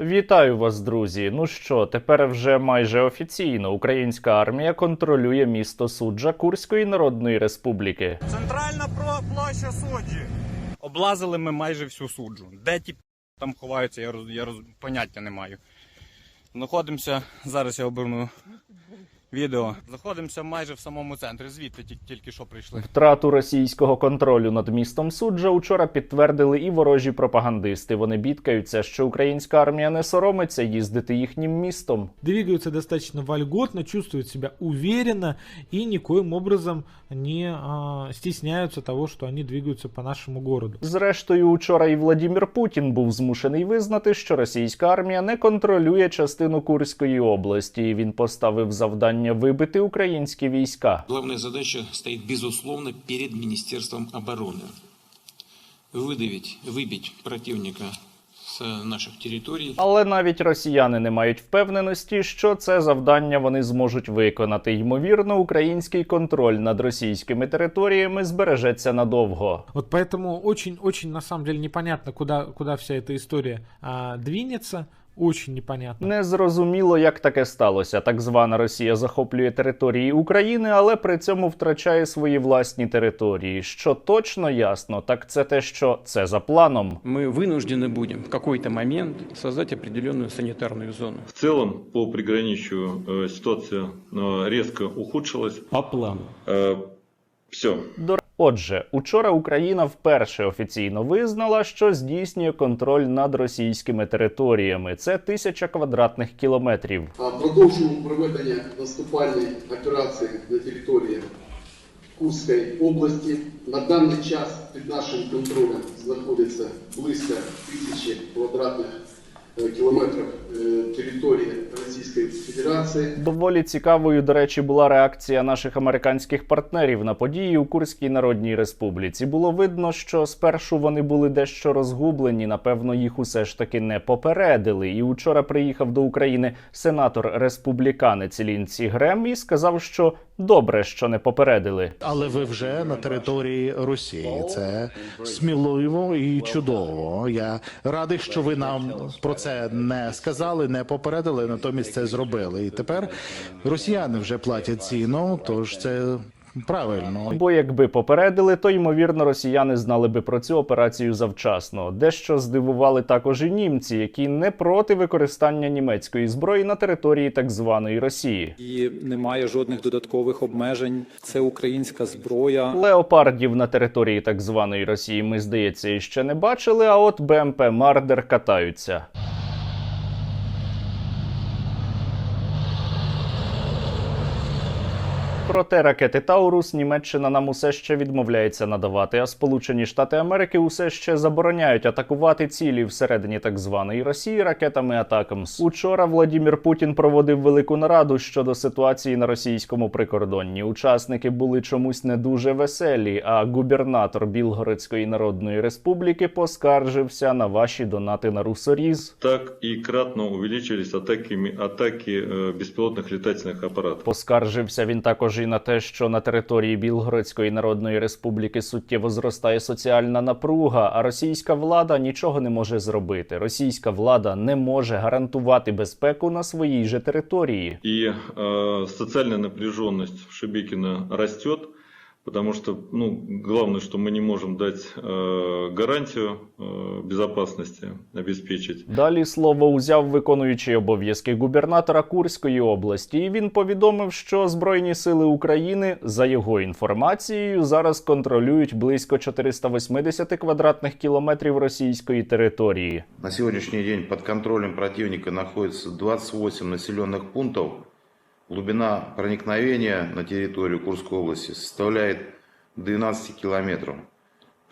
Вітаю вас, друзі. Ну що, тепер вже майже офіційно українська армія контролює місто суджа Курської Народної Республіки. Центральна про- площа суджі. Облазили ми майже всю суджу. Де ті там ховаються, я, роз, я роз, поняття не маю. Знаходимося, зараз я оберну відео. Знаходимося майже в самому центрі, звідти ті- тільки що прийшли. Втрату російського контролю над містом суджа учора підтвердили і ворожі пропагандисти. Вони бідкаються, що українська армія не соромиться їздити їхнім містом. двигаются достаточно вольготно, чувствуют себя уверенно и никоим образом не а, стесняются того, что они двигаются по нашему городу. Зрештою, учора і Владімір Путін був змушений визнати, що російська армія не контролює частину Курської області. Він поставив завдання вибити українські війська. Главная задача стоит, безусловно, перед Министерством обороны. Выдавить, выбить противника с наших территорий. Але навіть росіяни не мають впевненості, що це завдання вони зможуть виконати. Ймовірно, український контроль над російськими територіями збережеться надовго. Вот поэтому очень-очень на самом деле непонятно, куда, куда вся эта история а, двинется. Очень непонятно. Незрозуміло, як таке сталося. Так звана Росія захоплює території України, але при цьому втрачає свої власні території. Що точно ясно, так це те, що це за планом. мы вынуждены будем в какой-то момент создать определенную санитарную зону. В целом по приграничью э, ситуация э, резко ухудшилась. По плану. Все. Отже, учора Україна вперше офіційно визнала, що здійснює контроль над російськими територіями. Це тисяча квадратних кілометрів. Продовжуємо проведення наступальної операції на території Курської області. На даний час під нашим контролем знаходиться близько тисячі квадратних е, кілометрів території Російської Федерації. Доволі цікавою, до речі, була реакція наших американських партнерів на події у Курській Народній Республіці. Було видно, що спершу вони були дещо розгублені. Напевно, їх усе ж таки не попередили. І учора приїхав до України сенатор республіканець Лінці Грем і сказав, що добре, що не попередили. Але ви вже на території Росії. Це сміливо і чудово. Я радий, що ви нам про це не сказали, не попередили, натомість це зробили. І тепер росіяни вже платять ціну, тож це правильно. Бо якби попередили, то ймовірно росіяни знали би про цю операцію завчасно. Дещо здивували також і німці, які не проти використання німецької зброї на території так званої Росії. і немає жодних додаткових обмежень. Це українська зброя. Леопардів на території так званої Росії ми, здається, іще не бачили, а от БМП Мардер катаються. Проте ракети Таурус Німеччина нам усе ще відмовляється надавати, а Сполучені Штати Америки усе ще забороняють атакувати цілі всередині так званої Росії ракетами Атакамс. Учора Владімір Путін проводив велику нараду щодо ситуації на російському прикордонні. Учасники були чомусь не дуже веселі. А губернатор Білгородської Народної Республіки поскаржився на ваші донати на русоріз. Так и кратно увеличились атаки, атаки э, беспилотных летательных аппаратов. Поскаржився він також і на те, що на території Білгородської Народної Республіки суттєво зростає соціальна напруга, а російська влада нічого не може зробити. Російська влада не може гарантувати безпеку на своїй же території. і е, соціальна напряженность в Шебікіна растет, потому что, ну, главное, что мы не можем дать э, гарантию э, безопасности обеспечить. Далі слово узяв виконуючий обов'язки губернатора Курської області, і він повідомив, що Збройні сили України, за його інформацією, зараз контролюють близько 480 квадратних кілометрів російської території. На сегодняшний день под контролем противника находится 28 населенных пунктов. Глубина проникновения на территорию Курской области составляет 12 километров.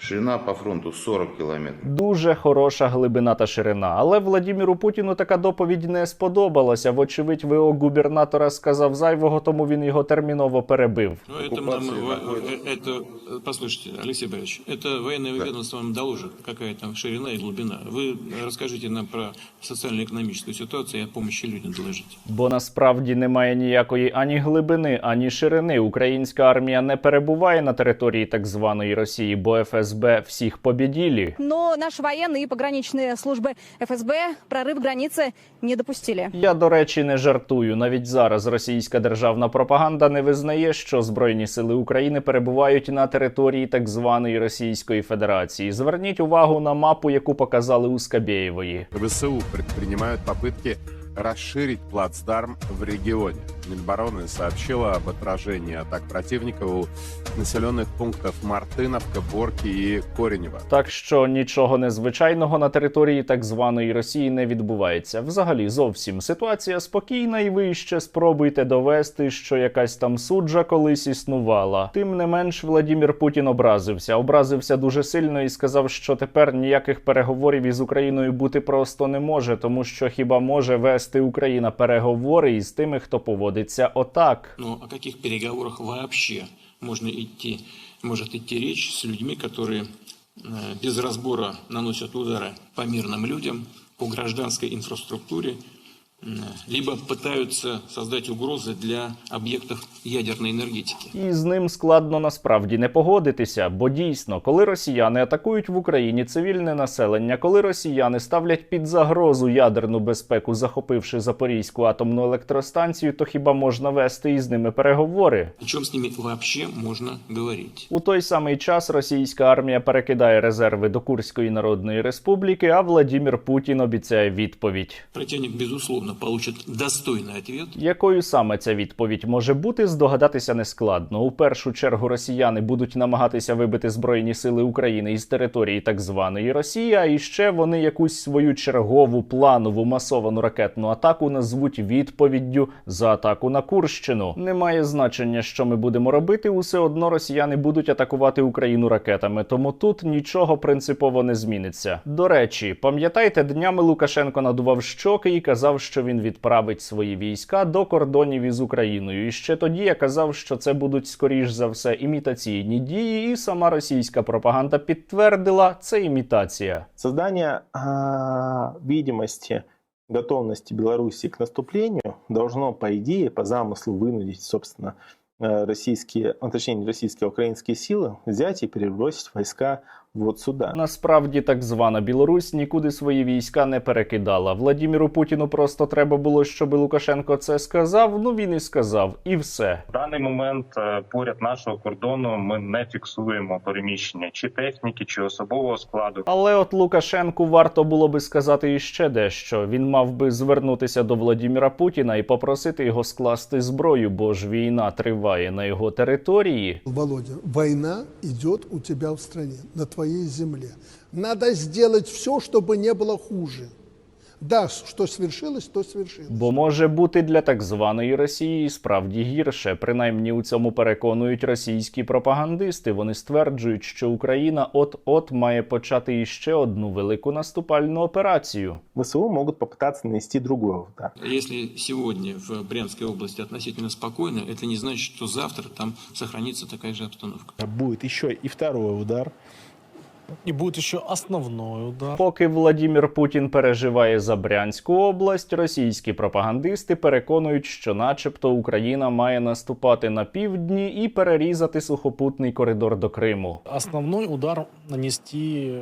Ширина по фронту 40 километров. Дуже хороша глибина та ширина. Але Владіміру Путіну така доповідь не сподобалася. Вочевидь, ВО губернатора сказав зайвого, тому він його терміново перебив. Ну, это, нам- э, это, э, послушайте, Алексей Борисович, это военное ведомство вам доложит, какая там ширина и глубина. Вы расскажите нам про социально-экономическую ситуацию и о помощи людям доложите. Бо насправді немає ніякої ані глибини, ані ширини. Українська армія не перебуває на території так званої Росії, бо ФСБ ФСБ всіх побіділі. Но наши военные и пограничные службы ФСБ прорыв границы не допустили. Я, до речі, не жартую. Навіть зараз російська державна пропаганда не визнає, що Збройні сили України перебувають на території так званої Російської Федерації. Зверніть увагу на мапу, яку показали у Скабєєвої. ВСУ предпринимают попытки расширить плацдарм в регионе. Минобороны сообщила об отражении атак противника у населенных пунктов Мартыновка, Борки и Коренева. Так що нічого незвичайного на території так званої Росії не відбувається. Взагалі, зовсім ситуація спокійна, і ви ще спробуйте довести, що якась там суджа колись існувала. Тим не менш, Владімір Путін образився. Образився дуже сильно і сказав, що тепер ніяких переговорів із Україною бути просто не може, тому що хіба може вести Україна переговори із тими, хто поводиться отак. Но о каких переговорах вообще можно идти, может идти речь с людьми, которые э, без разбора наносят удары по мирным людям, по гражданской инфраструктуре, э, либо пытаются создать угрозы для объектов ядерной энергетики. І з ним складно насправді не погодитися, бо дійсно, коли росіяни атакують в Україні цивільне населення, коли росіяни ставлять під загрозу ядерну безпеку, захопивши Запорізьку атомну електростанцію, то хіба можна вести із ними переговори? О чем с ними вообще можно говорить? У той самий час російська армія перекидає резерви до Курської Народної Республіки, а Владімір Путін обіцяє відповідь. Противник, безусловно, получит достойный ответ. Якою саме ця відповідь може бути, здогадатися нескладно. У першу чергу росіяни будуть намагатися вибити збройні сили України із території так званої Росії, а іще вони якусь свою чергову планову масовану ракетну атаку назвуть відповіддю за атаку на Курщину. Немає значення, що ми будемо робити. Усе одно росіяни будуть атакувати Україну ракетами, тому тут нічого принципово не зміниться. До речі, пам'ятаєте, днями Лукашенко надував щоки і казав, що він відправить свої війська до кордонів із Україною. І ще тоді я казав, що це будуть скоріш за все імітаційні дії, і сама російська пропаганда підтвердила це імітація. Создание а, видимости готовности Беларуси к наступлению должно, по идее, по замыслу вынудить, собственно, э, российские, ну, точнее, не российские, а украинские силы взять и перебросить войска вот сюда. Насправді так звана Білорусь нікуди свої війська не перекидала. Владіміру Путіну просто треба було, щоб Лукашенко це сказав. Ну він і сказав, і все. В даний момент е, поряд нашого кордону ми не фіксуємо переміщення чи техніки, чи особового складу. Але от Лукашенку варто було би сказати іще дещо. Він мав би звернутися до Владіміра Путіна і попросити його скласти зброю, бо ж війна триває на його території. Володя, война идет у тебя в стране, на твоей земле. Надо сделать все, чтобы не было хуже. Да, что свершилось, то свершилось. Бо може бути для так званої Росії справді гірше. Принаймні у цьому переконують російські пропагандисти. Вони стверджують, що Україна от-от має почати іще одну велику наступальну операцію. ВСУ могут попытаться нанести другой удар. Если сегодня в Брянской области относительно спокойно, это не значит, что завтра там сохранится такая же обстановка. Будет еще и второй удар. И будет еще основной удар. Поки Владімір Путін переживає за Брянську область, російські пропагандисти переконують, що, начебто, Україна має наступати на півдні і перерізати сухопутний коридор до Криму. Основний удар нанести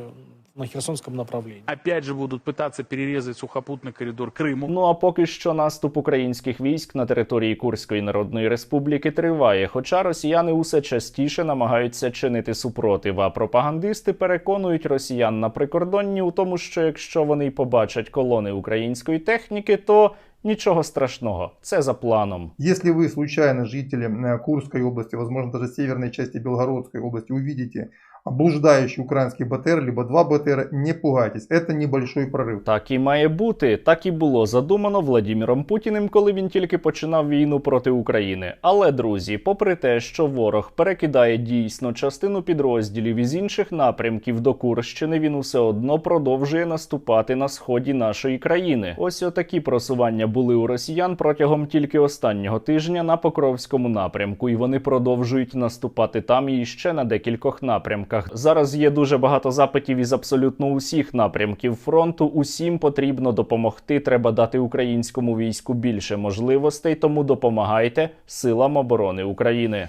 на Херсонском направлении. Опять же будут пытаться перерезать сухопутный коридор Крыму. Ну а поки що наступ українських військ на території Курської Народної Республіки триває. Хоча росіяни усе частіше намагаються чинити супротив, а пропагандисти переконують росіян на прикордонні у тому, що якщо вони й побачать колони української техніки, то нічого страшного, це за планом. Если вы случайно жители э, Курской области, возможно даже северной части Белгородской области, увидите блуждающий украинский БТР, либо два БТР, не пугайтесь, это небольшой прорыв. Так і має бути. Так і було задумано Владіміром Путіним, коли він тільки починав війну проти України. Але друзі, попри те, що ворог перекидає дійсно частину підрозділів із інших напрямків до Курщини, він усе одно продовжує наступати на сході нашої країни. Ось отакі просування були у росіян протягом тільки останнього тижня на Покровському напрямку, і вони продовжують наступати там і ще на декількох напрямках. Зараз є дуже багато запитів із абсолютно усіх напрямків фронту. Усім потрібно допомогти. Треба дати українському війську більше можливостей, тому допомагайте силам оборони України.